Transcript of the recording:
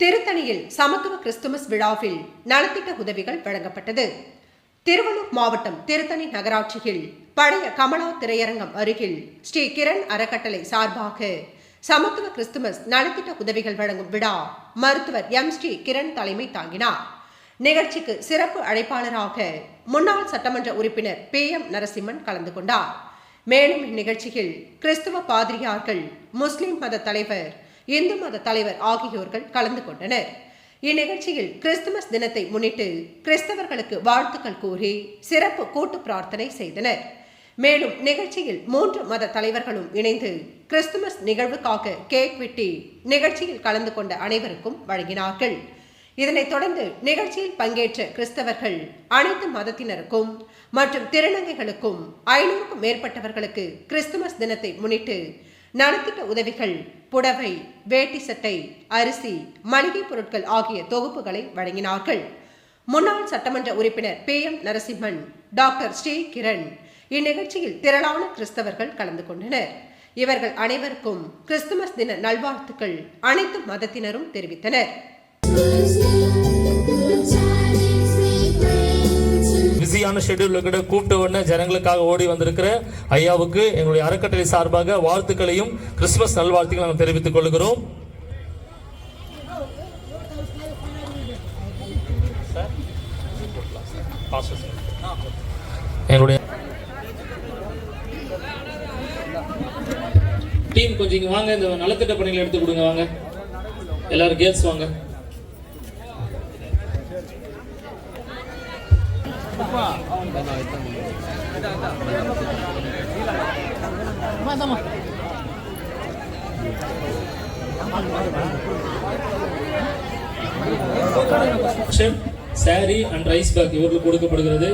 திருத்தணியில் சமத்துவ கிறிஸ்துமஸ் விழாவில் நலத்திட்ட உதவிகள் வழங்கப்பட்டது. திருவள்ளூர் மாவட்டம் திருத்தணி நகராட்சியில் பழைய கமலா திரையரங்கம் அருகில் ஸ்ரீ கிரண் அறக்கட்டளை சார்பாக சமத்துவ கிறிஸ்துமஸ் நலத்திட்ட உதவிகள் வழங்கும் விழா மருத்துவர் எம் ஸ்ரீ கிரண் தலைமை தாங்கினார். நிகழ்ச்சிக்கு சிறப்பு அழைப்பாளராக முன்னாள் சட்டமன்ற உறுப்பினர் பி எம் நரசிம்மன் கலந்து கொண்டார். மேலும் இந்நிகழ்ச்சியில் கிறிஸ்துவ பாதிரியார்கள் முஸ்லிம் மத தலைவர் இந்து மத தலைவர் ஆகியோர்கள் கலந்து கொண்டனர். இந்நிகழ்ச்சியில் கிறிஸ்துமஸ் தினத்தை முன்னிட்டு கிறிஸ்தவர்களுக்கு வாழ்த்துக்கள் கூறி சிறப்பு கூட்டு பிரார்த்தனை செய்தனர். மேலும் நிகழ்ச்சியில் மூன்று மத தலைவர்களும் இணைந்து கிறிஸ்துமஸ் நிகழ்வுக்காக கேக் வெட்டி நிகழ்ச்சியில் கலந்து கொண்ட அனைவருக்கும் வழங்கினார்கள். இதனைத் தொடர்ந்து நிகழ்ச்சியில் பங்கேற்ற கிறிஸ்தவர்கள் அனைத்து மதத்தினருக்கும் மற்றும் திருநங்கைகளுக்கும் ஐநூறுக்கும் மேற்பட்டவர்களுக்கு கிறிஸ்துமஸ் தினத்தை முன்னிட்டு நலத்திட்ட உதவிகள் புடவை வேட்டி சட்டை அரிசி மளிகை பொருட்கள் ஆகிய தொகுப்புகளை வழங்கினார்கள். முன்னாள் சட்டமன்ற உறுப்பினர் பே. எம். நரசிம்மன் டாக்டர் ஸ்ரீ கிரண் இந்நிகழ்ச்சியில் திரளான கிறிஸ்தவர்கள் கலந்து கொண்டனர். இவர்கள் அனைவருக்கும் கிறிஸ்துமஸ் தின நல்வாழ்த்துக்கள் அனைத்து மதத்தினரும் தெரிவித்தனர். பிஸியான ஷெட்யூல் கூட கூப்பிட்ட உடனே ஜனங்களுக்காக ஓடி வந்திருக்கிற ஐயாவுக்கு எங்களுடைய அறக்கட்டளை சார்பாக வாழ்த்துக்களையும் கிறிஸ்துமஸ் நல்வாழ்த்துக்களை நாங்கள் தெரிவித்துக் கொள்கிறோம். எங்களுடைய டீம் கொஞ்சம் வாங்க இந்த நலத்திட்ட பணிகளை எடுத்து கொடுங்க வாங்க. எல்லாரும் கேர்ள்ஸ் வாங்க. சாரி அண்ட் ரைஸ் பேக் இவர்களுக்கு கொடுக்கப்படுகிறது.